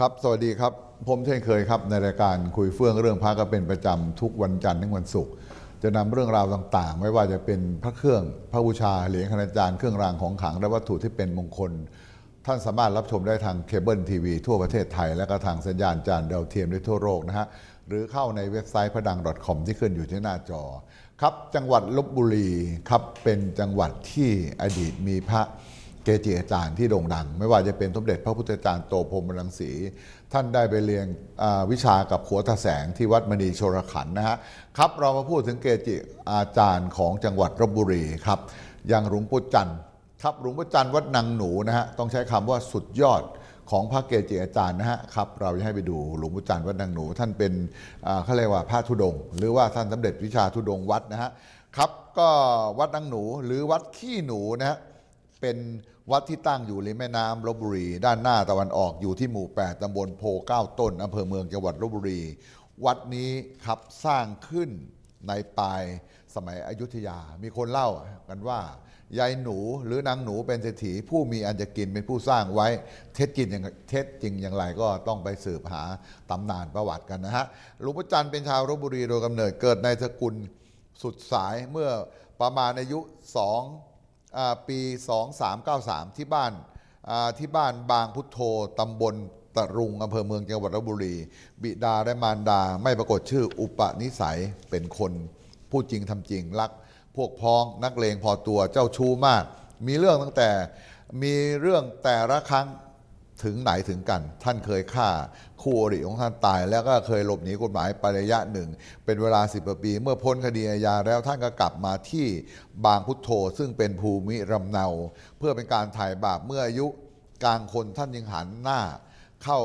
ครับ สวัสดีครับ ผมเช่นเคยครับ ในรายการคุยเฟื่องเรื่องพระก็เป็นประจำทุกวันจันทร์ถึงวันศุกร์จะนำเรื่องราวต่างๆ ไม่ว่าจะเป็นพระเครื่องพระบูชาเหรียญคณาจารย์เครื่องรางของขลังและวัตถุที่เป็นมงคล ท่านสามารถรับชมได้ทางเคเบิลทีวีทั่วประเทศไทย และก็ทางสัญญาณจานดาวเทียมได้ทั่วโลกนะฮะหรือเข้าในเว็บไซต์พระดัง .com ที่ขึ้นอยู่ที่หน้าจอ ครับจังหวัดลบบุรีครับเป็นจังหวัดที่อดีตมีพระ เกจิอาจารย์ที่โด่งดัง ไม่ว่าจะเป็นสมเด็จพระพุทธจารย์โตพรมรังสี ท่านได้ไปเรียนวิชากับขัวตาแสงที่วัดมณีโชรขันนะฮะครับเรามาพูดถึงเกจิอาจารย์ของจังหวัดลบบุรีครับอย่างหลวงปู่จันทร์ครับหลวงปู่จันทร์วัดนางหนูนะฮะต้องใช้คำว่าสุดยอดของพระเกจิอาจารย์นะฮะครับเราจะให้ไปดูหลวงปู่จันทร์วัดนางหนู ท่านเป็นอ่าเขาเรียกว่าพระธุดง หรือว่าท่านสำเร็จวิชาธุดงวัดนะฮะครับก็วัดนางหนูหรือวัดขี้หนูนะฮะเป็น วัดที่ตั้งอยู่ริมแม่น้ำลบบุรี ด้านหน้าตะวันออกอยู่ที่หมู่ 8ตำบลโพเก้าต้นอำเภอเมืองจังหวัดลบบุรี วัดนี้ครับสร้างขึ้นในปลายสมัยอยุธยา มีคนเล่ากันว่ายายหนูหรือนางหนูเป็นเศรษฐีผู้มีอันจะกินเป็นผู้สร้างไว้ เท็จจริงอย่างเท็จจริงอย่างไรก็ต้องไปสืบหาตำนานประวัติกันนะฮะหลวงพ่อจันทร์เป็นชาวลบบุรีโดยกำเนิดเกิดในสกุลสุดสายเมื่อประมาณอายุสองอ่า ปี 2393 ที่บ้านที่บ้านบางพุทโธตำบลตะรุงอำเภอเมืองจังหวัดลบบุรี บิดาและมารดาไม่ปรากฏชื่ออุปนิสัยเป็นคนพูดจริงทำจริงรัก พวกพ้องนักเลงพอตัวเจ้าชู้มาก มีเรื่องตั้งแต่มีเรื่องแต่ละครั้ง ถึงไหนถึงกัน ท่านเคยฆ่าคู่อริของท่านตาย แล้วก็เคยหลบหนีกฎหมายไประยะหนึ่ง เป็นเวลาสิบปี เมื่อพ้นคดีอาญาแล้วท่านก็กลับมาที่บางพุทโธ ซึ่งเป็นภูมิลำเนา เพื่อเป็นการถ่ายบาปเมื่ออายุกลางคนท่านยังหันหน้าเข้า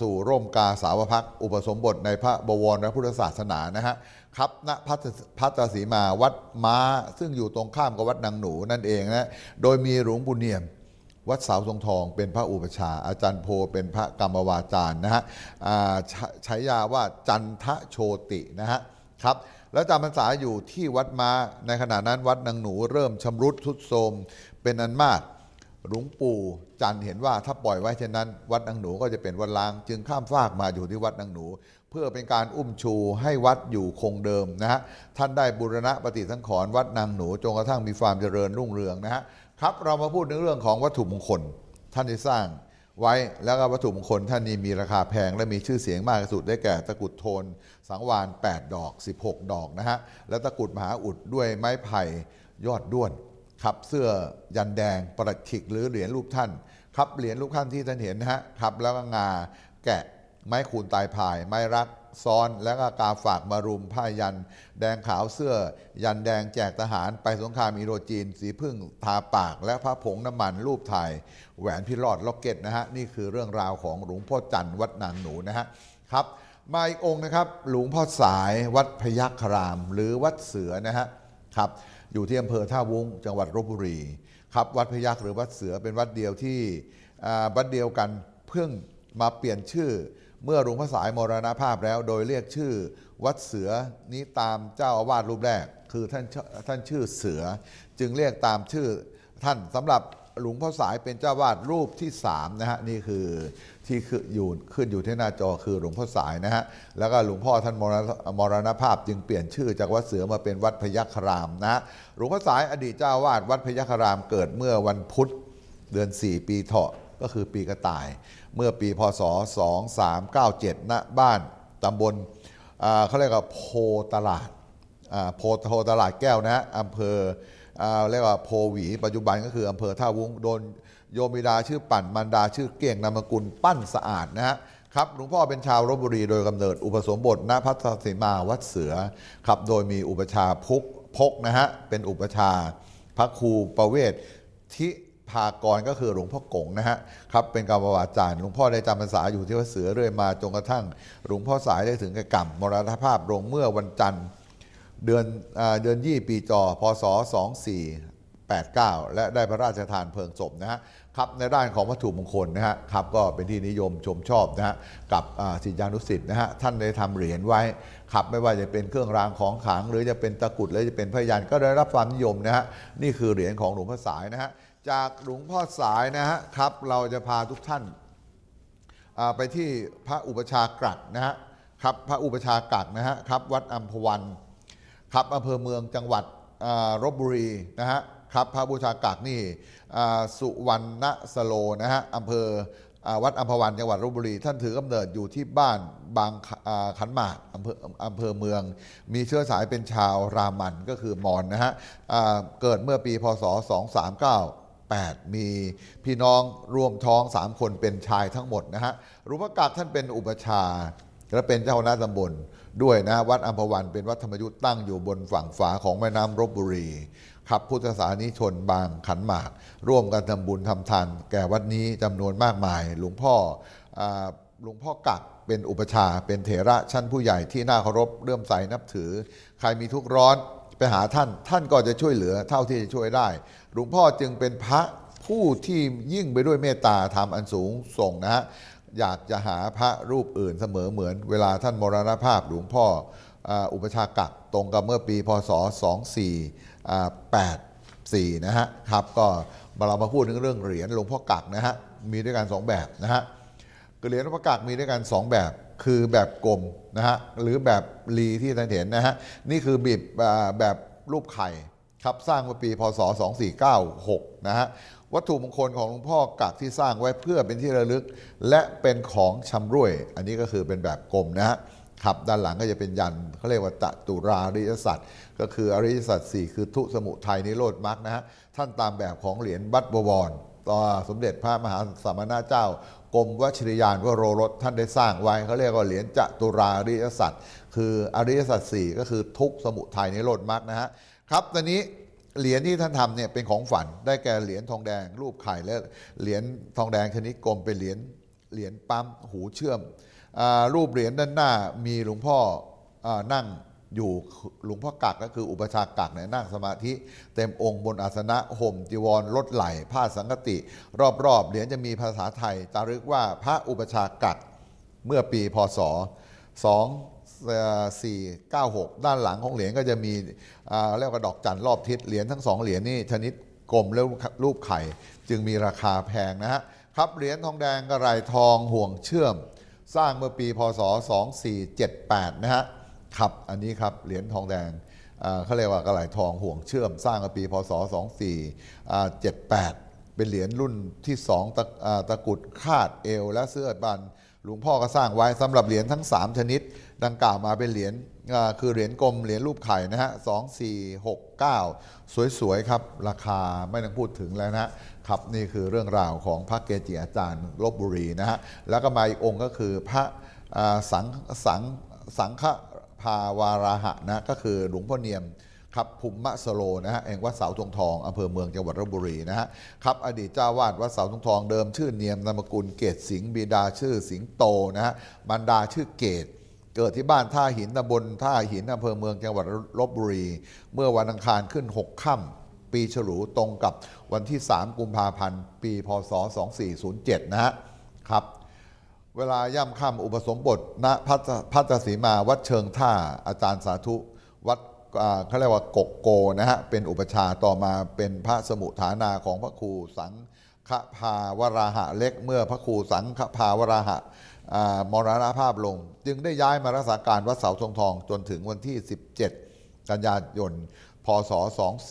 สู่ร่มกาสาวพักอุปสมบทในพระบวรและพุทธศาสนานะฮะครับณพัทพัทสีมาวัดม้า ซึ่งอยู่ตรงข้ามกับวัดนางหนูนั่นเองนะโดยมีหลวงปู่เนียม วัดเสาทรงทองเป็นพระอุปชฌาย์อาจารย์โพเป็นพระกรรมวาจารย์นะฮะใช้ยาว่าจันทโชตินะฮะครับแล้วจำพรรษาอยู่ที่วัดมาในขณะนั้นวัดนางหนูเริ่มชำรุดทรุดโทรมเป็นอันมากหลวงปู่จันเห็นว่าถ้าปล่อยไว้เช่นนั้น วัดนางหนูก็จะเป็นวัดล้าง จึงข้ามฟากมาอยู่ที่วัดนางหนู เพื่อเป็นการอุ้มชูให้วัดอยู่คงเดิมนะฮะท่านได้บูรณะปฏิสังขรณ์วัดนางหนูจนกระทั่งมีความเจริญรุ่งเรืองนะฮะ ครับเรามาพูดในเรื่องของวัตถุมงคลท่านได้สร้างไว้แล้วก็วัตถุมงคลท่านนี้มีราคาแพงและมีชื่อเสียงมากที่สุดได้แก่ตะกุดโทน สังวาน 8 ดอก 16 ดอกนะฮะและตะกุดมหาอุดด้วยไม้ไผ่ยอดด้วนครับเสื้อยันแดงประขิกหรือเหรียญรูปท่านครับเหรียญรูปท่านที่ท่านเห็นนะฮะครับแล้วก็งาแกะไม้คูนตายพาย ไม้รัก ซ้อนแล้วก็กาฝากมารุมผ้ายัน แดงขาวเสื้อ ยันแดงแจกทหารไปสงครามอิโดจีน สีพึ่งทาปาก และพระผงน้ำมันรูปถ่าย แหวนพิรอดล็อกเก็ตนะฮะ นี่คือเรื่องราวของหลวงพ่อจันทร์วัดนางหนูนะฮะครับมาอีกองค์นะครับหลวงพ่อสายวัดพยัคฆราม หรือวัดเสือนะฮะครับอยู่ที่อำเภอท่าวุ้งจังหวัดลบบุรีครับวัดพยัคฆ์หรือวัดเสือเป็นวัดเดียวที่อ่าวัดเดียวกันเพิ่งมาเปลี่ยนชื่อ เมื่อหลวงพ่อสายมรณภาพแล้วโดยเรียกชื่อวัดเสือนี้ตามเจ้าอาวาสรูปแรก คือท่านท่านชื่อเสือ จึงเรียกตามชื่อท่านสำหรับหลวงพ่อสายเป็นเจ้าวาดรูปที่สามนะฮะนี่คือที่คืออยู่ขึ้นอยู่ที่หน้าจอคือหลวงพ่อสายนะฮะแล้วก็หลวงพ่อท่านมรณมรณภาพจึงเปลี่ยนชื่อจากวัดเสือมาเป็นวัดพยัคฆรามนะฮะหลวงพ่อสายอดีตเจ้าวาดวัดพยัคฆรามเกิดเมื่อวันพุธเดือน 4 ปีเถาะก็คือปีกระต่าย เมื่อปีพศ 2397 ณ บ้านตำบลเขาเรียกว่าโพตลาดโพโพตลาดแก้วนะอำเภอเรียกว่าโพหวี ปัจจุบันก็คืออำเภอท่าวุ้งโดนโยมบิดาชื่อปั่นมันดาชื่อเก่งนามกุลปั้นสะอาดนะฮะครับหลวงพ่อเป็นชาวลบบุรีโดยกำเนิดอุปสมบทณพัทธสีมาวัดเสือครับโดยมีอุปชาพุกพกนะฮะเป็นอุปชาพระครูประเวศทิ พากรก็คือหลวงพ่อกงนะฮะครับเป็นกรรมวาจารย์หลวงพ่อได้จำพรรษาอยู่ที่วัดเสือเรื่อยมาจนกระทั่งหลวงพ่อสายได้ถึงกับกรรมมรณภาพลงเมื่อวันจันทร์เดือนเดือนยี่ปีจอพศ 2489 และได้พระราชทานเพลิงศพนะฮะครับในด้านของวัตถุมงคลนะฮะครับก็เป็นที่นิยมชมชอบนะฮะกับอ่าศิษยานุศิษย์นะฮะท่านได้ทำเหรียญไว้ครับไม่ว่าจะเป็นเครื่องรางของขลัง หรือจะเป็นตะกรุดหรือจะเป็นพยันก็ได้รับความนิยมนะฮะนี่คือเหรียญของหลวงพ่อสายนะฮะ จากหลวงพ่อสายนะฮะครับ เราจะพาทุกท่านไปที่พระอุปชากรักนะฮะครับพระอุปชากรักนะฮะครับวัดอัมพวันครับอำเภอเมืองจังหวัดรบบุรีนะฮะครับพระบูชากากนี่สุวรรณสโลนะฮะอำเภอวัดอัมพวันจังหวัดลบบุรี ท่านถือกำเนิดอยู่ที่บ้านบางขันหมากอำเภออำเภอเมือง มีเชื้อสายเป็นชาวรามันก็คือมอญนะฮะเกิดเมื่อปีพศ 239 8 มีพี่น้องรวมท้อง 3 คนเป็นชายทั้งหมดนะฮะหลวงพ่อกากท่านเป็นอุปชาและเป็นเจ้าคณะตำบลด้วยนะวัดอัมพวันเป็นวัดธรรมยุทธ์ตั้งอยู่บนฝั่งฝาของแม่น้ำรบบุรีครับพุทธศาสนิชนบางขันหมาก ร่วมกันทำบุญทำทานแก่วัดนี้จำนวนมากมาย หลวงพ่อหลวงพ่อกักเป็นอุปชาเป็นเถระชั้นผู้ใหญ่ที่น่าเคารพเลื่อมใสนับถือ ใครมีทุกข์ร้อน ไปหาท่าน ท่านก็จะช่วยเหลือเท่าที่จะช่วยได้ หลวงพ่อจึงเป็นพระผู้ที่ยิ่งไปด้วยเมตตาธรรมอันสูงส่งนะฮะ อยากจะหาพระรูปอื่นเสมอเหมือน เวลาท่านมรณภาพหลวงพ่ออ,อุปชากักตรงกับเมื่อปีพศ 2484 นะฮะครับก็เรามาพูดถึงเรื่องเหรียญหลวงพ่อกักนะฮะมีด้วยกันสองแบบนะฮะเหรียญหลวงพระกักมีด้วยกัน 2 แบบ คือแบบกลมนะฮะหรือแบบลีที่ท่านเห็นนะฮะนี่คือบีบแบบรูปไข่ครับสร้างเมื่อปีพศ 2496 นะฮะวัตถุมงคลของหลวงพ่อกักที่สร้างไว้เพื่อเป็นที่ระลึก และเป็นของชำร่วย อันนี้ก็คือเป็นแบบกลมนะฮะครับด้านหลังก็จะเป็นยันเขาเรียกว่าตะตุราริยสัตว์ก็คืออริยสัตว์สี่คือทุสมุทัยนิโรธมรรคนะฮะท่านตามแบบของเหรียญบัตรบวรต่อสมเด็จพระมหาสมณเจ้ากรมวชิรยานวโรรสท่านได้สร้างไว้เขาเรียกว่าเหรียญจตุราริยสัตว์คืออริยสัตว์สี่ก็คือทุกสมุทัยนิโรธมรรคนะฮะครับตอนนี้เหรียญที่ท่านทำเนี่ยเป็นของฝันได้แก่เหรียญทองแดง รูปไข่และเหรียญทองแดงชนิดกลมเป็นเหรียญเหรียญปั๊มหูเชื่อมอรูปเหรียญด้านหน้ามีหลวงพ่ออนั่ง อยู่หลวงพ่อกักก็คืออุปชากักเนี่ยนั่งสมาธิ เต็มองค์บนอาสนะห่มจีวรลดไหลผ้าสังกติ รอบๆเหรียญจะมีภาษาไทยจารึกว่าพระอุปชากักเมื่อปีพศ 2496 ด้านหลังของเหรียญก็จะมีเรียกว่าดอกจันรอบทิศเหรียญทั้งสองเหรียญนี่ชนิดกลมแล้วรูปไข่ จึงมีราคาแพงนะฮะครับเหรียญทองแดงกระไรทองห่วงเชื่อม สร้างเมื่อปีพศ 2478 นะฮะ ครับ อันนี้ครับ เหรียญทองแดงเขาเรียกว่ากระไหลทองห่วงเชื่อม สร้างเมื่อปีพศ 2478 เป็นเหรียญรุ่นที่สองตะตะกรุดคาดเอว และเสื้อบันหลวงพ่อก็สร้างไว้สำหรับเหรียญทั้ง 3 ชนิด ดังกล่าวมาเป็นเหรียญคือเหรียญกลมเหรียญรูปไข่นะฮะ2469สวยๆ ครับ ราคาไม่ต้องพูดถึงแล้วนะครับนี่คือเรื่องราวของพระเกจิอาจารย์ลบบุรีนะฮะแล้วก็มาอีกองค์ก็คือพระสังสังสังฆาวาราหะนะก็คือหลวงพ่อเนียมครับภูมิมะสโลนะฮะแห่งวัดเสาธงทองอำเภอเมืองจังหวัดลบบุรีนะฮะครับอดีตเจ้าวาดวัดเสาธงทองเดิมชื่อเนียมนามกุลเกตสิงห์บิดาชื่อสิงโตนะฮะมารดาชื่อเกตเกิดที่บ้านท่าหินตำบลท่าหินอำเภอเมืองจังหวัดลบบุรี เมื่อวันอังคารขึ้น 6 ค่ำปีฉลูตรงกับวันที่ 3 กุมภาพันธ์ ปี พศ 2407 นะฮะครับ เวลาย่ำค่ำอุปสมบทณพัทพัทสีมาวัดเชิงท่าอาจารย์สาธุ วัดเขาเรียกว่ากกโกนะฮะเป็นอุปชาต่อมาเป็นพระสมุฐานาของพระครูสังฆภาวราหะเล็กเมื่อพระครูสังฆภาวราหะมรณภาพลง จึงได้ย้ายมารักษาการวัดเสาทรงทองจนถึงวันที่ 17 กันยายนพศ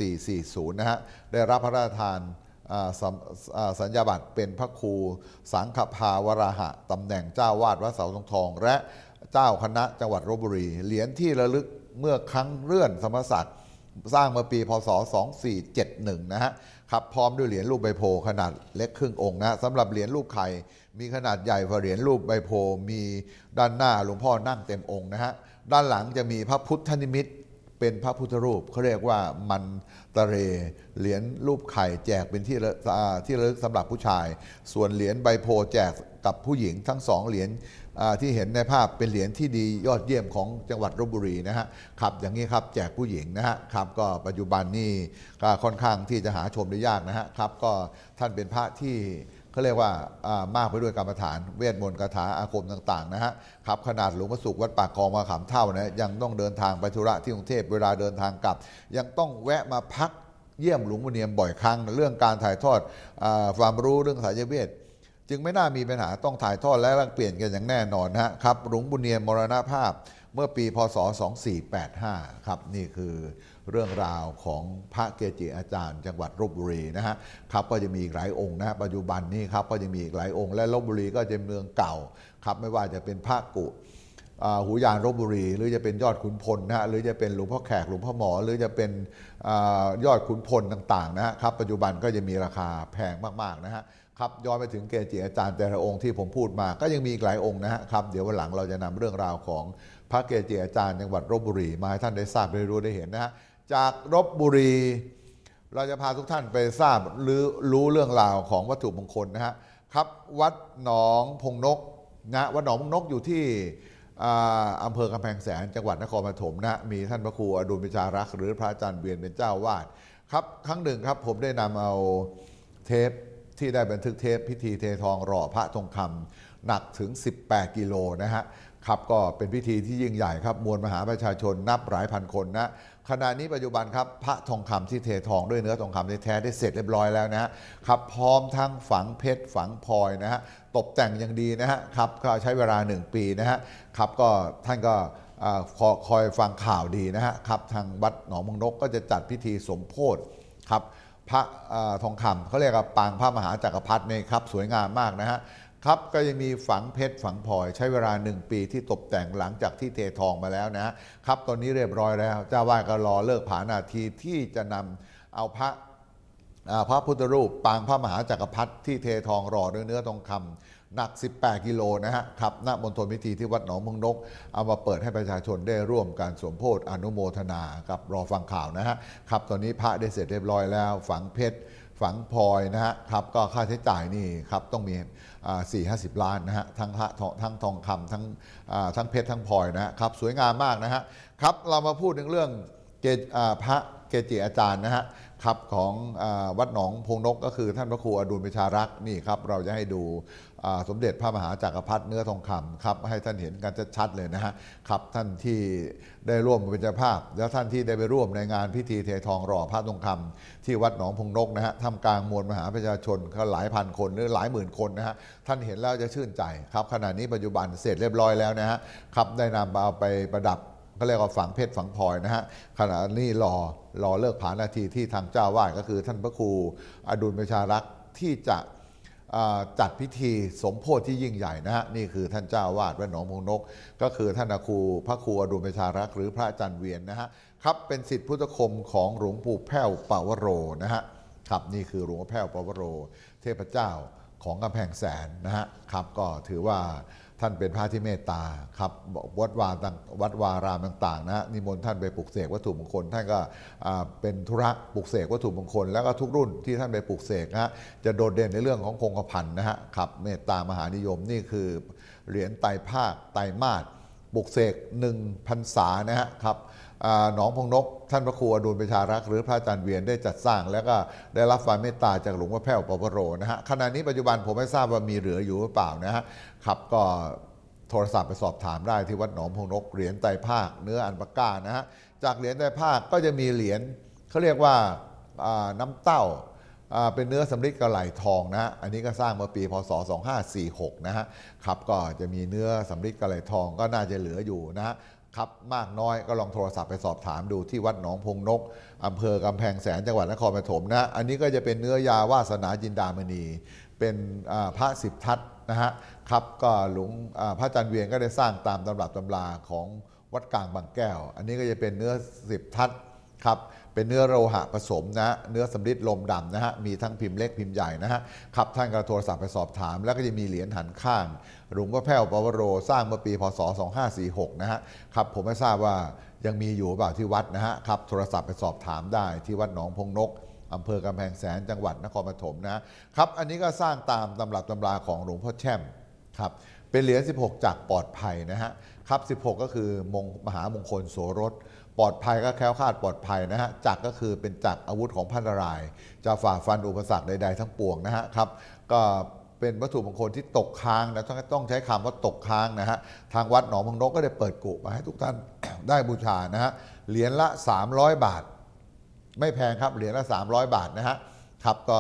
2440 นะฮะได้รับพระราชทาน สัมอ่าสัญญาบัตรเป็นพระครูสังฆภาวราหะตำแหน่งเจ้าวาดวัดเสาทองทอง และเจ้าคณะจังหวัดลบบุรี เหรียญที่ระลึกเมื่อครั้งเลื่อนสมศักดิ์สร้างเมื่อปีพศ 2471 นะฮะครับพร้อมด้วยเหรียญรูปใบโพขนาดเล็กครึ่งองค์นะสำหรับเหรียญรูปไข่มีขนาดใหญ่กว่าเหรียญรูปใบโพมีด้านหน้าหลวงพ่อนั่งเต็มองค์นะฮะด้านหลังจะมีพระพุทธนิมิต เป็นพระพุทธรูปเขาเรียกว่ามันตะเรเหรียญรูปไข่แจกเป็นที่ระอ่าที่ระลึกสำหรับผู้ชาย ส่วนเหรียญใบโพแจกกับผู้หญิงทั้งสองเหรียญที่เห็นในภาพเป็นเหรียญที่ดียอดเยี่ยมของจังหวัดลบบุรีนะฮะครับอย่างนี้ครับแจกผู้หญิงนะฮะครับก็ปัจจุบันนี่ก็ค่อนข้างที่จะหาชมได้ยากนะฮะครับก็ท่านเป็นพระที่ เขาเรียกว่ามากไปด้วยกรรมฐานเวทมนต์คาถาอาคมต่างๆนะฮะครับขนาดหลวงพ่อสุขวัดปากคลองมาขามเท่านะยังต้องเดินทางไปธุระที่กรุงเทพเวลาเดินทางกลับ ยังต้องแวะมาพักเยี่ยมหลวงพ่อเนียมบ่อยครั้งเรื่องการถ่ายทอดความรู้เรื่องสายเวทจึงไม่น่ามีปัญหาต้องถ่ายทอดและแลกเปลี่ยนกันอย่างแน่นอนนะฮะครับหลวงบุญเนียมมรณภาพเมื่อปีพศ 2485 ครับ นี่คือ เรื่องราวของพระเกจิอาจารย์ จังหวัดลบบุรีนะฮะครับก็จะมีอีกหลายองค์นะปัจจุบันนี้ครับก็จะมีอีกหลายองค์ และลบบุรีก็จะเป็นเมืองเก่าครับไม่ว่าจะเป็นพระกุหูยานลบบุรี หรือจะเป็นยอดขุนพลนะฮะหรือจะเป็นหลวงพ่อแขกหลวงพ่อหมอ หรือจะเป็นอยอดขุนพลต่างๆนะฮะครับปัจจุบันก็จะมีราคาแพงมากๆนะฮะครับย้อนไปถึงเกจิอาจารย์แต่ละองค์ที่ผมพูดมา ก็ยังมีอีกหลายองค์นะฮะครับเดี๋ยววันหลังเราจะนำเรื่องราวของพระเกจิอาจารย์จังหวัดลบบุรีมาให้ท่านได้ทราบได้รู้ได้เห็นนะฮะ จากลบบุรี เราจะพาทุกท่านไปทราบหรือรู้เรื่องราวของวัตถุมงคลนะฮะครับวัดหนองพงนกนะวัดหนองพงนกอยู่ที่อ่าอำเภอกำแพงแสนจังหวัดนครปฐมนะมีท่านพระครูอดุลปิชารักษ์หรือพระอาจารย์เวียนเป็นเจ้าวาดครับครั้งหนึ่งครับผมได้นำเอาเทปที่ได้บันทึกเทปพิธีเททองหล่อพระทองคำหนักถึง 18 กิโลนะฮะครับก็เป็นพิธีที่ยิ่งใหญ่ครับมวลมหาประชาชนนับหลายพันคนนะ ขณะนี้ปัจจุบันครับพระทองคำที่เททองด้วยเนื้อทองคำแท้ได้เสร็จเรียบร้อยแล้วนะครับพร้อมทั้งฝังเพชรฝังพลอยนะฮะตกแต่งอย่างดีนะฮะครับก็ใช้เวลา 1 ปีนะฮะครับก็ท่านก็คอคอยฟังข่าวดีนะฮะครับทางวัดหนองมงนกก็จะจัดพิธีสมโพธิครับพระทองคำเขาเรียกว่าปางพระมหาจักรพรรดินี่ครับสวยงามมากนะฮะ ครับก็ยังมีฝังเพชรฝังพลอยใช้เวลาหนึ่งปีที่ตกแต่งหลังจากที่เททองมาแล้วนะครับตอนนี้เรียบร้อยแล้วเจ้าวาดก็รอเลิกผานาทีที่จะนำเอาพระพระพุทธรูปปางพระมหาจักรพรรดิที่เททองรอด้วยเนื้อทองคำหนัก 18 กิโลนะฮะครับณมณฑลพิธีที่วัดหนองมงนก เอามาเปิดให้ประชาชนได้ร่วมการสวมโพธิอนุโมทนากับรอฟังข่าวนะฮะครับตอนนี้พระได้เสร็จเรียบร้อยแล้ว ฝังเพชรฝังพลอยนะฮะครับก็ค่าใช้จ่ายนี่ครับต้องมี สี่ห้าสิบล้านนะฮะทั้งพระทองทั้งทองคำทั้งอ่าทั้งเพชรทั้งพลอยนะครับสวยงามมากนะฮะครับเรามาพูดถึงเรื่องเกจอ่าพระ จิอาจารย์นะฮะครับของอวัดหนองพงนกก็คือท่านพระครูอดุลปิชารักษ์นี่ครับเราจะให้ดูสมเด็จพระมหาจักรพรรดิเนื้อทองคำครับให้ท่านเห็นกันชัดๆเลยนะฮะครับท่านที่ได้ร่วมเป็นเจ้าภาพ แล้วท่านที่ได้ไปร่วมในงานพิธีเททองหล่อพระทองคำที่วัดหนองพงนกนะฮะท่ามกลางมวลมหาประชาชนก็หลายพันคนหรือหลายหมื่นคนนะฮะท่านเห็นแล้วจะชื่นใจครับขณะนี้ปัจจุบันเสร็จเรียบร้อยแล้วนะฮะครับได้นำเอาไปประดับ ก็เรียกว่าฝังเพชรฝังพลอยนะฮะขณะนี้รอรอเลิกผานาทีที่ทางเจ้าวาดก็คือท่านพระครูอดุลประชารักษ์ที่จะจัดพิธีสมโพธิที่ยิ่งใหญ่นะฮะนี่คือท่านเจ้าวาดวัดหนองมงนก ก็คือท่านครูพระครูอดุลประชารักษ์หรือพระอาจารย์เวียนนะฮะครับเป็นสิทธิพุทธคมของหลวงปู่แพ้วปาวโรนะฮะครับนี่คือหลวงพ่อแพ้วปาวโร เทพเจ้าของกำแพงแสนนะฮะครับก็ถือว่า ท่านเป็นพระที่เมตตาครับวัดวาต่างวัดวารามต่างๆนะนิมนต์ท่านไปปลุกเสกวัตถุมงคล ท่านก็เป็นธุระปลุกเสกวัตถุมงคล แล้วก็ทุกรุ่นที่ท่านไปปลุกเสกนะฮะจะโดดเด่นในเรื่องของคงกระพันนะฮะครับเมตตามหานิยมนี่คือเหรียญไตรภาคไตรมาส ปลุกเสกหนึ่งพรรษานะฮะครับหนองพงนก ท่านพระครูอดุลประชารักษ์หรือพระอาจารย์เวียนได้จัดสร้าง แล้วก็ได้รับความเมตตาจากหลวงพ่อแพ้วปปโรนะฮะขณะนี้ปัจจุบันผมไม่ทราบว่ามีเหลืออยู่หรือเปล่านะฮะครับก็โทรศัพท์ไปสอบถามได้ที่วัดหนองพงนกเหรียญไตรภาคเนื้ออันปาก้านะฮะจากเหรียญไตรภาคก็จะมีเหรียญเขาเรียกว่าน้ำเต้า เป็นเนื้อสำริดกระไหลทองนะอันนี้ก็สร้างเมื่อปีพศ 2546 นะฮะครับก็จะมีเนื้อสำริดกระไหลทองก็น่าจะเหลืออยู่นะครับมากน้อยก็ลองโทรศัพท์ไปสอบถามดูที่วัดหนองพงนกอำเภอกำแพงแสนจังหวัดนครปฐมนะอันนี้ก็จะเป็นเนื้อยาวาสนาจินดามณี เป็นพระสิบทัศนะฮะครับก็หลวงพระจันเวียนก็ได้สร้างตามตำรับตำราของวัดกลางบางแก้ว อันนี้ก็จะเป็นเนื้อสิบทัศน์ครับ เป็นเนื้อโลหะผสมนะเนื้อสำริดลมดำนะฮะมีทั้งพิมพ์เล็กพิมพ์ใหญ่นะฮะครับท่านก็โทรศัพท์ไปสอบถาม แล้วก็จะมีเหรียญหันข้างหลวงพ่อแพ้วปวโร สร้างเมื่อปีพศ 2546 นะฮะครับผมไม่ทราบว่ายังมีอยู่เปล่าที่วัดนะฮะครับโทรศัพท์ไปสอบถามได้ที่วัดหนองพงนกอำเภอกำแพงแสนจังหวัดนครปฐมนะฮะครับอันนี้ก็สร้างตามตำรับตำราของหลวงพ่อแช่มครับเป็นเหรียญ16 จากปลอดภัยนะฮะครับ 16 ก็คือมงมหามงคลโสรส ปลอดภัยก็แคล้วคลาดปลอดภัยนะฮะจักรก็คือเป็นจักรอาวุธของพันนาราย จะฝ่าฟันอุปสรรคใดๆทั้งปวงนะฮะครับก็เป็นวัตถุมงคลที่ตกค้างนะต้องต้องใช้คำว่าตกค้างนะฮะทางวัดหนองพังนกก็ได้เปิดกุมาให้ทุกท่านได้บูชานะฮะเหรียญละ 300 บาท ไม่แพงครับเหรียญละ 300 บาทนะฮะครับก็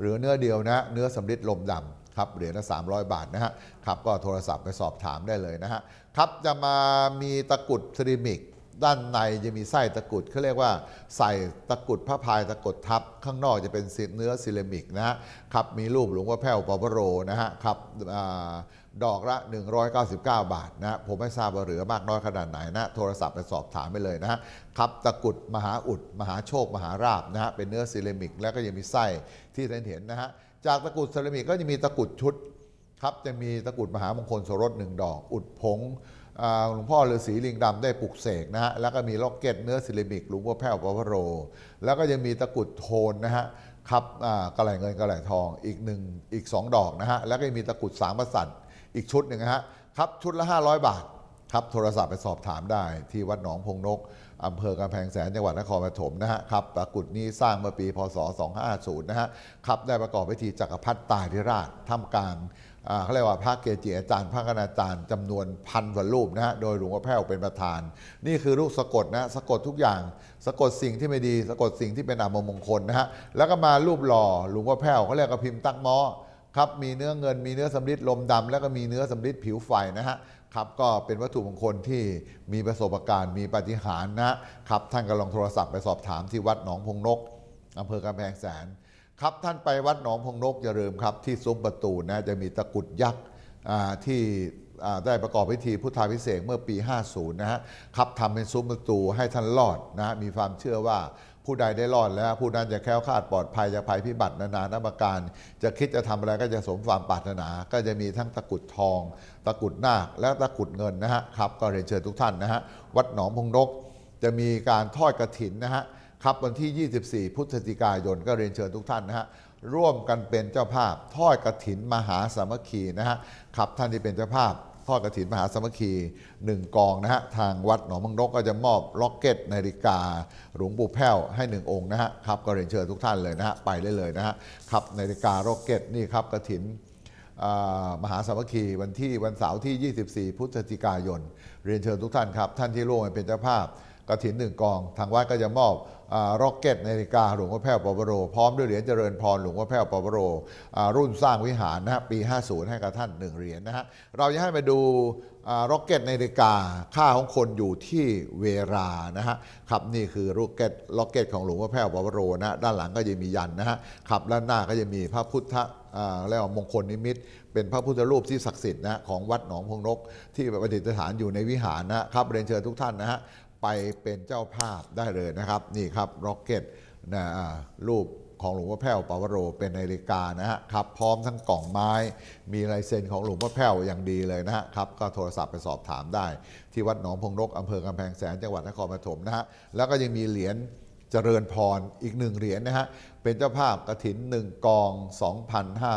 หรือเนื้อเดียวนะเนื้อสำริดลมดำครับเหรียญละ 300 บาทนะฮะครับก็โทรศัพท์ไปสอบถามได้เลยนะฮะครับจะมามีตะกุดเซรามิก ด้านในจะมีไส้ตะกุดเขาเรียกว่าใส่ตะกุดพระพายตะกุดทับ ข้างนอกจะเป็นเนื้อซิเลมิกนะฮะครับมีรูปหลวงพ่อแพ้วปอปโรนะฮะครับดอกละ 199 บาทนะผมไม่ทราบว่าเหลือมากน้อยขนาดไหนนะโทรศัพท์ไปสอบถามไปเลยนะครับตะกุดมหาอุด มหาโชค มหาราบนะฮะเป็นเนื้อซิเลมิก แล้วก็ยังมีไส้ที่ท่านเห็นนะฮะจากตะกุดเซรามิกก็จะมีตะกุดชุดครับจะมีตะกุดมหามงคลสรสหนึ่งดอก อุดผง หลวงพ่อฤาษีลิงดำได้ปลุกเสกนะฮะแล้วก็มีล็อกเก็ตเนื้อซิลิมิกหลวงพ่อแพ้วปวโร แล้วก็ยังมีตะกุดโทนนะฮะครับกระไหลเงินกระไหลทองอีกหนึ่งอีกสองดอกนะฮะแล้วก็มีตะกุดสามประสันอีกชุดหนึ่งนะฮะครับชุดละ 500 บาทครับโทรศัพท์ไปสอบถามได้ ที่วัดหนองพงนกอำเภอกำแพงแสนจังหวัดนครปฐมนะฮะครับตะกุดนี้สร้างเมื่อปีพศ 250 นะฮะครับได้ประกอบพิธีจักรพรรดิตายธิราชท่ามกลาง เขาเรียกว่าพระเกจิอาจารย์ พระคณาจารย์จำนวนพันกว่ารูปนะฮะ โดยหลวงพ่อแพ้วเป็นประธาน นี่คือลูกสะกดนะ สะกดทุกอย่าง สะกดสิ่งที่ไม่ดี สะกดสิ่งที่เป็นอามงคลนะฮะ แล้วก็มารูปหล่อหลวงพ่อแพ้วเขาเรียกว่าพิมพ์ตักม้อครับ มีเนื้อเงิน มีเนื้อสำริดลมดำแล้วก็มีเนื้อสำริดผิวไฟนะฮะครับก็เป็นวัตถุมงคลที่มีประสบการณ์ มีปฏิหารนะครับท่านก็ลองโทรศัพท์ไปสอบถามที่วัดหนองพงนกอำเภอกำแพงแสน ครับท่านไปวัดหนองพงนกอย่าลืมครับ ที่ซุ้มประตูนะจะมีตะกุดยักษ์ที่ได้ประกอบพิธีพุทธาพิเศษเมื่อปี 50 นะฮะครับทำเป็นซุ้มประตูให้ท่านรอดนะมีความเชื่อว่าผู้ใดได้รอดแล้ว ผู้นั้นจะแคล้วคลาดปลอดภัยจากภัยพิบัตินานานาประการ จะคิดจะทำอะไรก็จะสมความปรารถนา ก็จะมีทั้งตะกุดทอง ตะกุดนาคและตะกุดเงินนะฮะครับก็เรียนเชิญทุกท่านนะฮะวัดหนองพงนกจะมีการทอดกระถินนะฮะ ครับวันที่ 24 พฤศจิกายนก็เรียนเชิญทุกท่านนะฮะร่วมกันเป็นเจ้าภาพทอดกระถินมหาสามัคคีนะฮะครับท่านที่เป็นเจ้าภาพทอดกระถินมหาสามัคคีหนึ่งกองนะฮะทางวัดหนองมังนกก็จะมอบล็อกเก็ตนาฬิกา หลวงปู่แพ้วให้หนึ่งองค์นะฮะครับก็เรียนเชิญทุกท่านเลยนะฮะไปได้เลยนะฮะครับนาฬิกาล็อกเก็ตนี่ครับกระถินอ่ามหาสามัคคีวันที่วันเสาร์ที่ 24 พฤศจิกายน เรียนเชิญทุกท่านครับ ท่านที่ร่วมเป็นเจ้าภาพ กระถินหนึ่งกอง ทางวัดก็จะมอบอร็อกเก็ตนาฬิกาหลวงพ่อแพ้วปวโร พร้อมด้วยเหรียญเจริญพรหลวงพ่อแพ้วปวโร รุ่นสร้างวิหารนะฮะปี 50 ให้กับท่านหนึ่งเหรียญนะฮะเราจะให้มาดูร็อกเก็ตนาฬิกาค่าของคนอยู่ที่เวลานะฮะครับนี่คือร็อกเก็ตล็อกเก็ตของหลวงพ่อแพ้วปวโรนะด้านหลังก็จะมียันนะฮะครับด้านหน้าก็จะมีพระพุทธอ่าเรียกว่ามงคลนิมิต เป็นพระพุทธรูปที่ศักดิ์สิทธิ์นะฮะของวัดหนองพงนก ที่ประดิษฐานอยู่ในวิหารนะครับเรียนเชิญทุกท่านนะฮะ ไปเป็นเจ้าภาพได้เลยนะครับ นี่ครับร็อกเก็ตนะรูปของหลวงพ่อแพ้วปาวโร เป็นนาฬิกานะฮะครับพร้อมทั้งกล่องไม้ มีลายเซ็นของหลวงพ่อแพ้วอย่างดีเลยนะฮะครับก็โทรศัพท์ไปสอบถามได้ ที่วัดหนองพงนกอำเภอกำแพงแสนจังหวัดนครปฐมนะฮะแล้วก็ยังมีเหรียญ เจริญพรอีกหนึ่งเหรียญนะฮะ เป็นเจ้าภาพกระถินหนึ่งกอง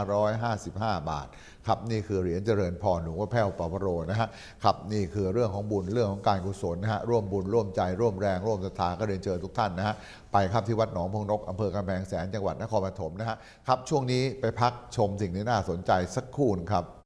2,555 บาท ครับนี่คือเหรียญเจริญพรหลวงพ่อแพ้วปาวโรนะฮะครับนี่คือเรื่องของบุญเรื่องของการกุศลนะฮะร่วมบุญร่วมใจร่วมแรงร่วมศรัทธาก็เรียนเชิญทุกท่านนะฮะไปครับที่วัดหนองพงนกอำเภอกำแพงแสนจังหวัดนครปฐมนะฮะครับช่วงนี้ไปพักชมสิ่งที่น่าสนใจสักครู่นครับ